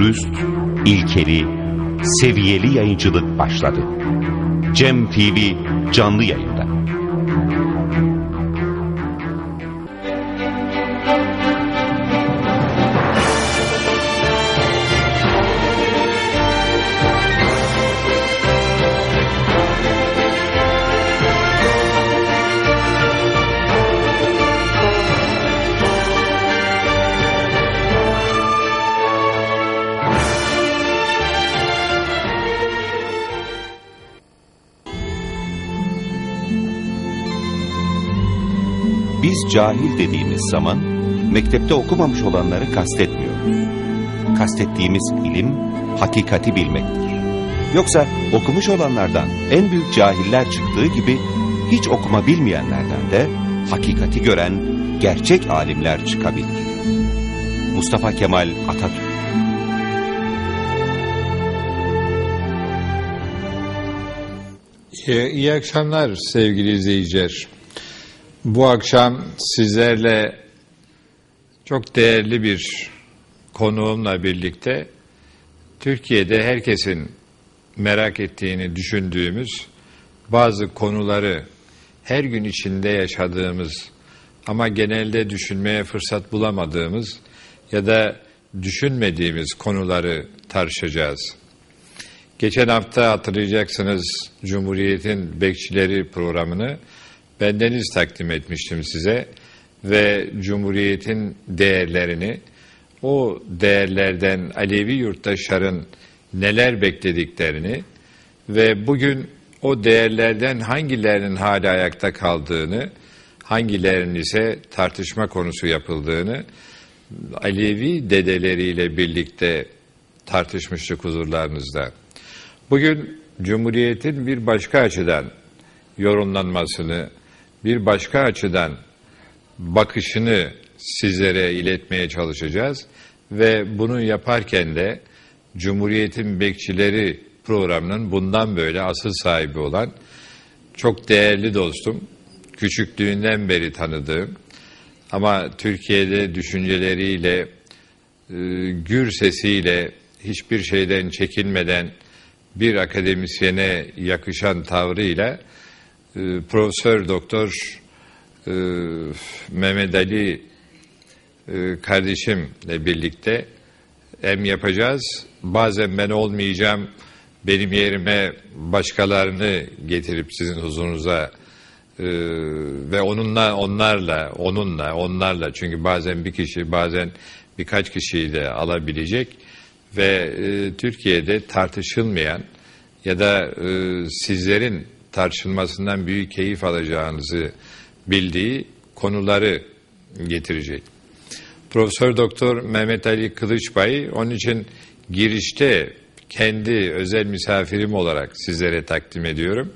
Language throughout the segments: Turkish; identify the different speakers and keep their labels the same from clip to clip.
Speaker 1: dürüst, ilkeli, seviyeli yayıncılık başladı. Cem TV canlı yayında. Cahil dediğimiz zaman mektepte okumamış olanları kastetmiyoruz. Kastettiğimiz ilim hakikati bilmektir. Yoksa okumuş olanlardan en büyük cahiller çıktığı gibi hiç okuma bilmeyenlerden de hakikati gören gerçek alimler çıkabilir. Mustafa Kemal Atatürk
Speaker 2: İyi, iyi akşamlar sevgili izleyiciler. Bu akşam sizlerle çok değerli bir konuğumla birlikte Türkiye'de herkesin merak ettiğini düşündüğümüz bazı konuları her gün içinde yaşadığımız ama genelde düşünmeye fırsat bulamadığımız ya da düşünmediğimiz konuları tartışacağız. Geçen hafta hatırlayacaksınız Cumhuriyet'in Bekçileri programını bendeniz takdim etmiştim size ve Cumhuriyet'in değerlerini, o değerlerden Alevi yurttaşların neler beklediklerini ve bugün o değerlerden hangilerinin hala ayakta kaldığını, hangilerinin ise tartışma konusu yapıldığını Alevi dedeleriyle birlikte tartışmıştık huzurlarınızda. Bugün Cumhuriyet'in bir başka açıdan yorumlanmasını, bir başka açıdan bakışını sizlere iletmeye çalışacağız ve bunu yaparken de Cumhuriyet'in Bekçileri programının bundan böyle asıl sahibi olan çok değerli dostum, küçüklüğünden beri tanıdığım ama Türkiye'de düşünceleriyle, e, gür sesiyle, hiçbir şeyden çekinmeden bir akademisyene yakışan tavrıyla e, Profesör Doktor e, Mehmet Ali e, kardeşimle birlikte hem yapacağız. Bazen ben olmayacağım, benim yerime başkalarını getirip sizin huzurunuza e, ve onunla, onlarla, onunla, onlarla çünkü bazen bir kişi, bazen birkaç kişiyi de alabilecek ve e, Türkiye'de tartışılmayan ya da e, sizlerin tartışılmasından büyük keyif alacağınızı bildiği konuları getirecek. Profesör Doktor Mehmet Ali Kılıçbay onun için girişte kendi özel misafirim olarak sizlere takdim ediyorum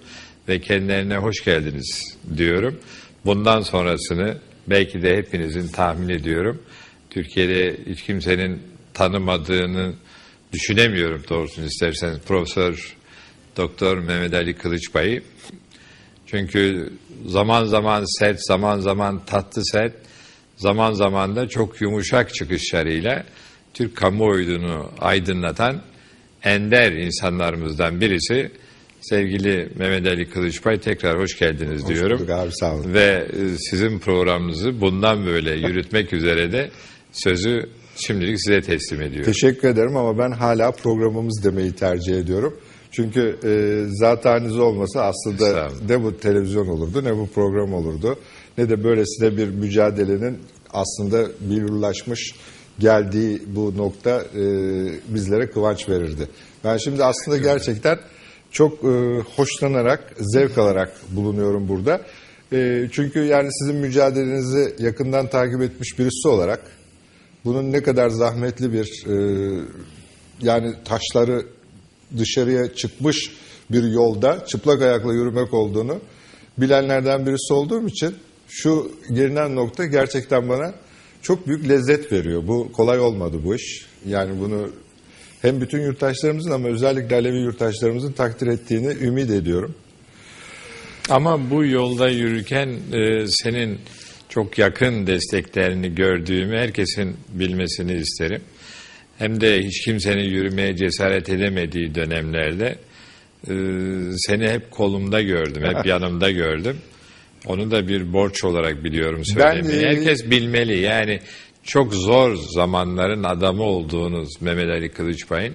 Speaker 2: ve kendilerine hoş geldiniz diyorum. Bundan sonrasını belki de hepinizin tahmin ediyorum. Türkiye'de hiç kimsenin tanımadığını düşünemiyorum doğrusunu isterseniz Profesör Doktor Mehmet Ali Kılıçbay'ı. Çünkü zaman zaman sert, zaman zaman tatlı sert, zaman zaman da çok yumuşak çıkışlarıyla Türk kamuoyunu aydınlatan ender insanlarımızdan birisi. Sevgili Mehmet Ali Kılıçbay tekrar hoş geldiniz
Speaker 3: hoş
Speaker 2: diyorum.
Speaker 3: Bulduk abi, sağ olun.
Speaker 2: Ve e, sizin programınızı bundan böyle yürütmek üzere de sözü şimdilik size teslim ediyorum.
Speaker 3: Teşekkür ederim ama ben hala programımız demeyi tercih ediyorum. Çünkü e, zateniniz olmasa aslında ne bu televizyon olurdu ne bu program olurdu ne de böylesine bir mücadelenin aslında bilurlaşmış geldiği bu nokta e, bizlere kıvanç verirdi. Ben şimdi aslında gerçekten çok e, hoşlanarak, zevk alarak bulunuyorum burada. E, çünkü yani sizin mücadelenizi yakından takip etmiş birisi olarak bunun ne kadar zahmetli bir e, yani taşları dışarıya çıkmış bir yolda çıplak ayakla yürümek olduğunu bilenlerden birisi olduğum için şu gelinen nokta gerçekten bana çok büyük lezzet veriyor. Bu kolay olmadı bu iş. Yani bunu hem bütün yurttaşlarımızın ama özellikle Alevi yurttaşlarımızın takdir ettiğini ümit ediyorum.
Speaker 2: Ama bu yolda yürürken e, senin çok yakın desteklerini gördüğümü herkesin bilmesini isterim. Hem de hiç kimsenin yürümeye cesaret edemediği dönemlerde e, seni hep kolumda gördüm, hep yanımda gördüm. Onu da bir borç olarak biliyorum söylemeyi.
Speaker 3: Ben,
Speaker 2: Herkes bilmeli yani çok zor zamanların adamı olduğunuz Mehmet Ali Kılıçbay'ın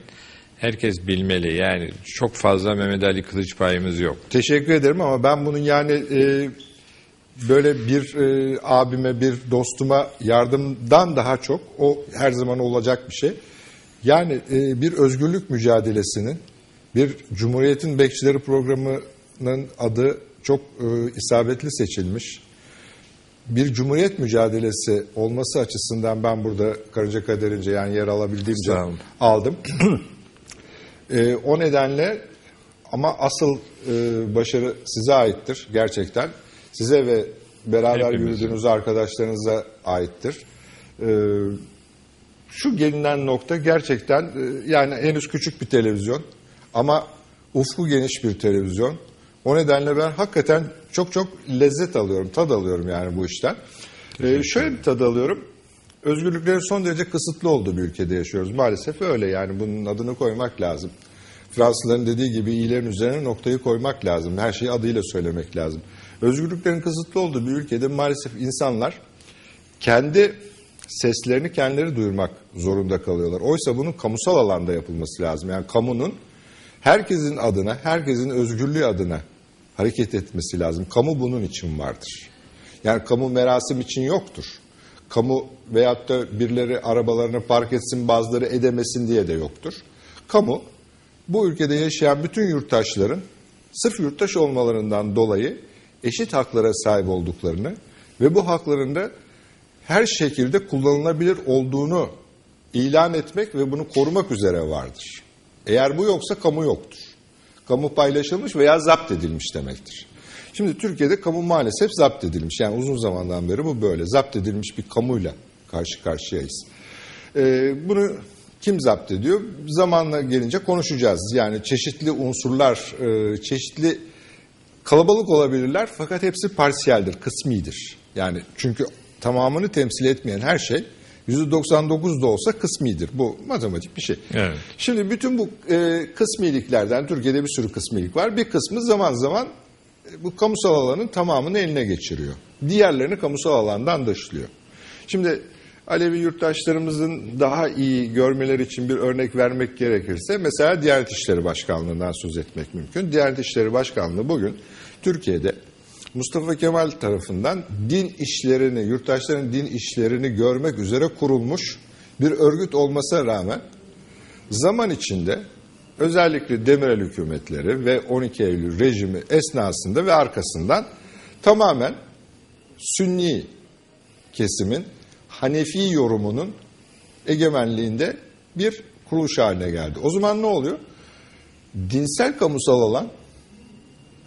Speaker 2: herkes bilmeli. Yani çok fazla Mehmet Ali Kılıçbay'ımız yok.
Speaker 3: Teşekkür ederim ama ben bunun yani e, böyle bir e, abime, bir dostuma yardımdan daha çok o her zaman olacak bir şey. Yani e, bir özgürlük mücadelesinin, bir Cumhuriyet'in Bekçileri programının adı çok e, isabetli seçilmiş. Bir Cumhuriyet mücadelesi olması açısından ben burada Karınca Kaderince yani yer alabildiğimce aldım. E, o nedenle ama asıl e, başarı size aittir gerçekten. Size ve beraber
Speaker 2: Hepimizin.
Speaker 3: yürüdüğünüz arkadaşlarınıza aittir. E, şu gelinen nokta gerçekten e, yani henüz küçük bir televizyon ama ufku geniş bir televizyon. O nedenle ben hakikaten çok çok lezzet alıyorum, tad alıyorum yani bu işten. E, şöyle bir tad alıyorum. Özgürlüklerin son derece kısıtlı olduğu bir ülkede yaşıyoruz. Maalesef öyle yani bunun adını koymak lazım. Fransızların dediği gibi iyilerin üzerine noktayı koymak lazım. Her şeyi adıyla söylemek lazım. Özgürlüklerin kısıtlı olduğu bir ülkede maalesef insanlar kendi seslerini kendileri duyurmak zorunda kalıyorlar. Oysa bunun kamusal alanda yapılması lazım. Yani kamunun herkesin adına, herkesin özgürlüğü adına hareket etmesi lazım. Kamu bunun için vardır. Yani kamu merasim için yoktur. Kamu veyahut da birileri arabalarını park etsin bazıları edemesin diye de yoktur. Kamu bu ülkede yaşayan bütün yurttaşların sırf yurttaş olmalarından dolayı eşit haklara sahip olduklarını ve bu hakların da her şekilde kullanılabilir olduğunu ilan etmek ve bunu korumak üzere vardır. Eğer bu yoksa kamu yoktur. Kamu paylaşılmış veya zapt edilmiş demektir. Şimdi Türkiye'de kamu maalesef zapt edilmiş. Yani uzun zamandan beri bu böyle. Zapt edilmiş bir kamuyla karşı karşıyayız. Ee, bunu kim zapt ediyor? Zamanla gelince konuşacağız. Yani çeşitli unsurlar, e, çeşitli kalabalık olabilirler fakat hepsi parsiyeldir, kısmidir. Yani çünkü tamamını temsil etmeyen her şey %99 da olsa kısmidir. Bu matematik bir şey.
Speaker 2: Evet.
Speaker 3: Şimdi bütün bu e, kısmiliklerden Türkiye'de bir sürü kısmilik var. Bir kısmı zaman zaman e, bu kamusal alanın tamamını eline geçiriyor. Diğerlerini kamusal alandan dışlıyor. Şimdi Alevi yurttaşlarımızın daha iyi görmeleri için bir örnek vermek gerekirse mesela Diyanet İşleri Başkanlığı'ndan söz etmek mümkün. Diyanet İşleri Başkanlığı bugün Türkiye'de Mustafa Kemal tarafından din işlerini, yurttaşların din işlerini görmek üzere kurulmuş bir örgüt olmasına rağmen zaman içinde özellikle Demirel hükümetleri ve 12 Eylül rejimi esnasında ve arkasından tamamen Sünni kesimin Hanefi yorumunun egemenliğinde bir kuruluş haline geldi. O zaman ne oluyor? Dinsel kamusal alan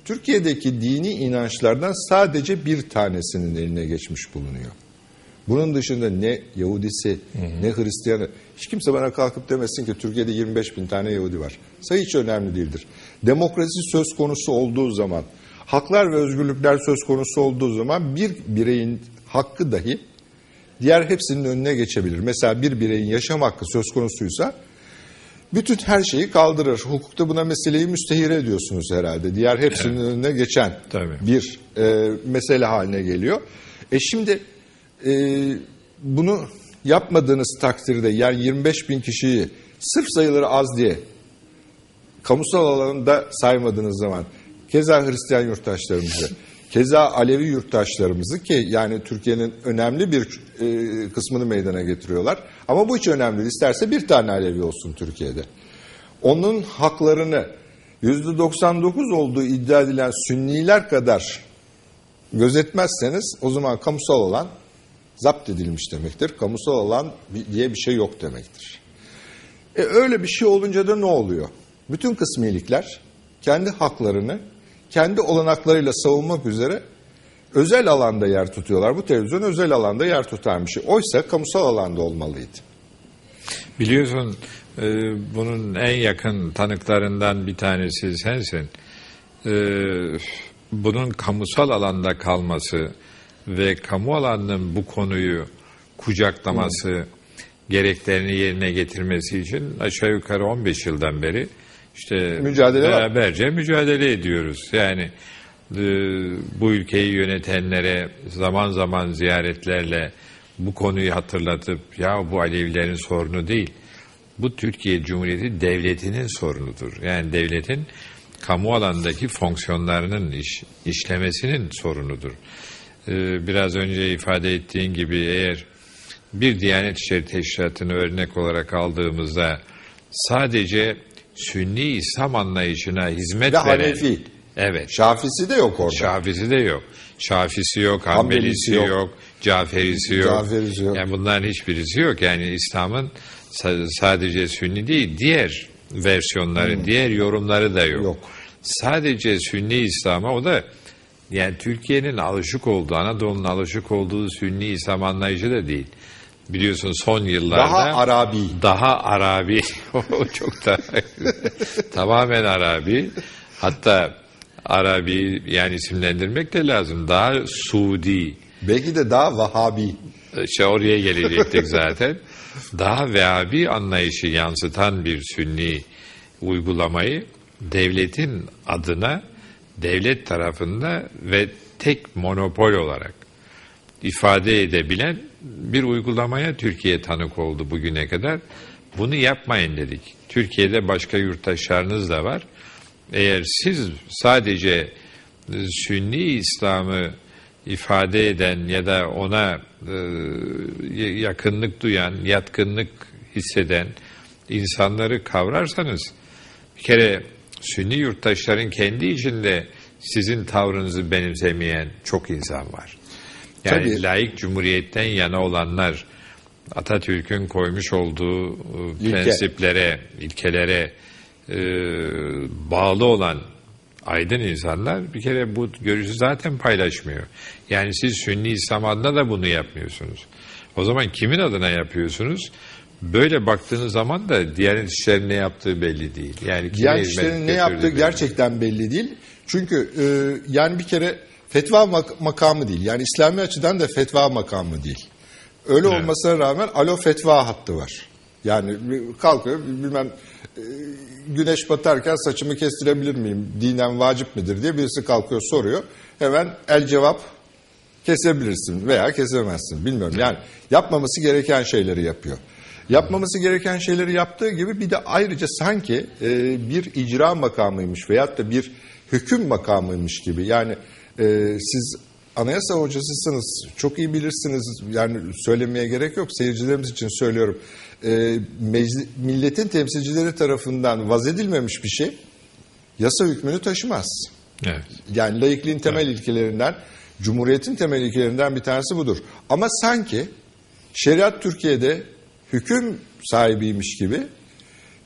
Speaker 3: Türkiye'deki dini inançlardan sadece bir tanesinin eline geçmiş bulunuyor. Bunun dışında ne Yahudisi ne Hristiyanı hiç kimse bana kalkıp demesin ki Türkiye'de 25 bin tane Yahudi var. Sayı hiç önemli değildir. Demokrasi söz konusu olduğu zaman, haklar ve özgürlükler söz konusu olduğu zaman bir bireyin hakkı dahi diğer hepsinin önüne geçebilir. Mesela bir bireyin yaşam hakkı söz konusuysa bütün her şeyi kaldırır. Hukukta buna meseleyi müstehir ediyorsunuz herhalde. Diğer hepsinin önüne geçen
Speaker 2: Tabii.
Speaker 3: bir e, mesele haline geliyor. E şimdi e, bunu yapmadığınız takdirde yani 25 bin kişiyi sırf sayıları az diye kamusal alanında saymadığınız zaman keza Hristiyan yurttaşlarımızı keza Alevi yurttaşlarımızı ki yani Türkiye'nin önemli bir e, kısmını meydana getiriyorlar. Ama bu hiç önemli değil. İsterse bir tane Alevi olsun Türkiye'de. Onun haklarını %99 olduğu iddia edilen Sünniler kadar gözetmezseniz o zaman kamusal alan zapt edilmiş demektir. Kamusal alan diye bir şey yok demektir. E öyle bir şey olunca da ne oluyor? Bütün kısmilikler kendi haklarını kendi olanaklarıyla savunmak üzere özel alanda yer tutuyorlar. Bu televizyon özel alanda yer tutan bir şey. Oysa kamusal alanda olmalıydı.
Speaker 2: Biliyorsun e, bunun en yakın tanıklarından bir tanesi sensin. E, bunun kamusal alanda kalması ve kamu alanının bu konuyu kucaklaması gereklerini yerine getirmesi için aşağı yukarı 15 yıldan beri işte
Speaker 3: Mücadele var.
Speaker 2: beraberce mücadele ediyoruz. Yani e, bu ülkeyi yönetenlere zaman zaman ziyaretlerle bu konuyu hatırlatıp ya bu Alevilerin sorunu değil. Bu Türkiye Cumhuriyeti devletinin sorunudur. Yani devletin kamu alandaki fonksiyonlarının iş, işlemesinin sorunudur. Ee, biraz önce ifade ettiğin gibi eğer bir Diyanet İşleri Teşkilatı'nı örnek olarak aldığımızda sadece Sünni İslam anlayışına hizmet
Speaker 3: Ve
Speaker 2: veren...
Speaker 3: Hanefi.
Speaker 2: Evet.
Speaker 3: Şafisi de yok orada.
Speaker 2: Şafisi de yok. Şafisi yok,
Speaker 3: Hanbelisi yok.
Speaker 2: yok, Caferisi yok.
Speaker 3: Caferisi yok.
Speaker 2: Yani bunların hiçbirisi yok. Yani İslam'ın sa- sadece Sünni değil, diğer versiyonları, diğer yorumları da yok.
Speaker 3: Yok.
Speaker 2: Sadece Sünni İslam'a o da yani Türkiye'nin alışık olduğu, Anadolu'nun alışık olduğu Sünni İslam anlayışı da değil. Biliyorsun son yıllarda
Speaker 3: Daha Arabi.
Speaker 2: daha Arabi, o çok da tamamen Arabi. Hatta Arabi yani isimlendirmek de lazım. Daha Suudi.
Speaker 3: Belki de daha Vahabi.
Speaker 2: İşte oraya gelecektik zaten. Daha Vehhabi anlayışı yansıtan bir sünni uygulamayı devletin adına devlet tarafında ve tek monopol olarak ifade edebilen bir uygulamaya Türkiye tanık oldu bugüne kadar. Bunu yapmayın dedik. Türkiye'de başka yurttaşlarınız da var. Eğer siz sadece e, Sünni İslam'ı ifade eden ya da ona e, yakınlık duyan, yatkınlık hisseden insanları kavrarsanız bir kere Sünni yurttaşların kendi içinde sizin tavrınızı benimsemeyen çok insan var. Yani
Speaker 3: Tabii.
Speaker 2: laik cumhuriyetten yana olanlar Atatürk'ün koymuş olduğu e,
Speaker 3: İlke.
Speaker 2: prensiplere, ilkelere e, bağlı olan aydın insanlar bir kere bu görüşü zaten paylaşmıyor. Yani siz Sünni İslam adına da bunu yapmıyorsunuz. O zaman kimin adına yapıyorsunuz? Böyle baktığınız zaman da Diyanet İşleri'nin ne yaptığı belli değil. Yani hizmet
Speaker 3: İşleri'nin ne yaptığı
Speaker 2: belli
Speaker 3: gerçekten belli değil. Çünkü e, yani bir kere fetva mak- makamı değil. Yani İslami açıdan da fetva makamı değil. Öyle
Speaker 2: Evet.
Speaker 3: olmasına rağmen alo fetva hattı var. Yani kalkıyor bilmem e, güneş batarken saçımı kestirebilir miyim? Dinen vacip midir diye birisi kalkıyor soruyor. Hemen el cevap kesebilirsin veya kesemezsin bilmiyorum. Yani yapmaması gereken şeyleri yapıyor. Yapmaması gereken şeyleri yaptığı gibi bir de ayrıca sanki e, bir icra makamıymış veyahut da bir hüküm makamıymış gibi. Yani e, siz anayasa hocasısınız, çok iyi bilirsiniz. Yani söylemeye gerek yok. Seyircilerimiz için söylüyorum. E, mecli- milletin temsilcileri tarafından vazedilmemiş bir şey yasa hükmünü taşımaz.
Speaker 2: Evet.
Speaker 3: Yani laikliğin temel ilkelerinden, cumhuriyetin temel ilkelerinden bir tanesi budur. Ama sanki şeriat Türkiye'de hüküm sahibiymiş gibi,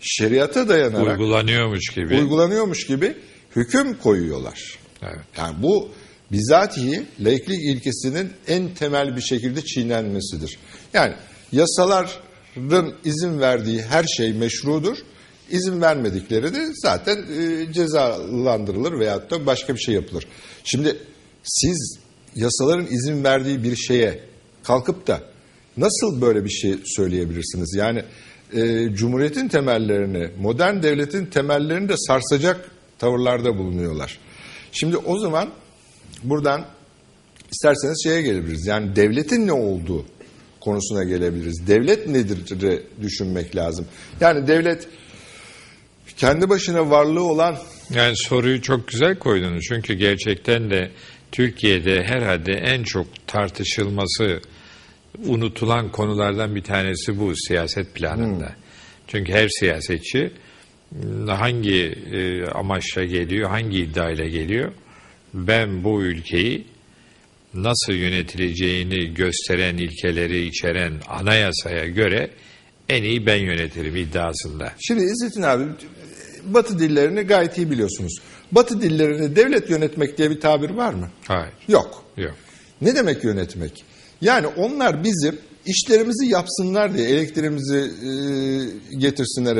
Speaker 3: şeriata dayanarak
Speaker 2: Uygulanıyormuş gibi.
Speaker 3: uygulanıyormuş gibi hüküm koyuyorlar.
Speaker 2: Evet.
Speaker 3: Yani bu bizatihi laiklik ilkesinin en temel bir şekilde çiğnenmesidir. Yani yasaların izin verdiği her şey meşrudur. İzin vermedikleri de zaten e, cezalandırılır veyahut da başka bir şey yapılır. Şimdi siz yasaların izin verdiği bir şeye kalkıp da nasıl böyle bir şey söyleyebilirsiniz? Yani e, Cumhuriyet'in temellerini, modern devletin temellerini de sarsacak tavırlarda bulunuyorlar. Şimdi o zaman buradan isterseniz şeye gelebiliriz. Yani devletin ne olduğu konusuna gelebiliriz. Devlet nedir düşünmek lazım. Yani devlet kendi başına varlığı olan
Speaker 2: Yani soruyu çok güzel koydunuz. Çünkü gerçekten de Türkiye'de herhalde en çok tartışılması unutulan konulardan bir tanesi bu siyaset planında. Çünkü her siyasetçi hangi e, amaçla geliyor, hangi iddiayla geliyor? Ben bu ülkeyi nasıl yönetileceğini gösteren ilkeleri içeren anayasaya göre en iyi ben yönetirim iddiasında.
Speaker 3: Şimdi İzzettin abi Batı dillerini gayet iyi biliyorsunuz. Batı dillerini devlet yönetmek diye bir tabir var mı?
Speaker 2: Hayır,
Speaker 3: Yok.
Speaker 2: yok.
Speaker 3: Ne demek yönetmek? Yani onlar bizim işlerimizi yapsınlar diye elektriğimizi e, getirsinler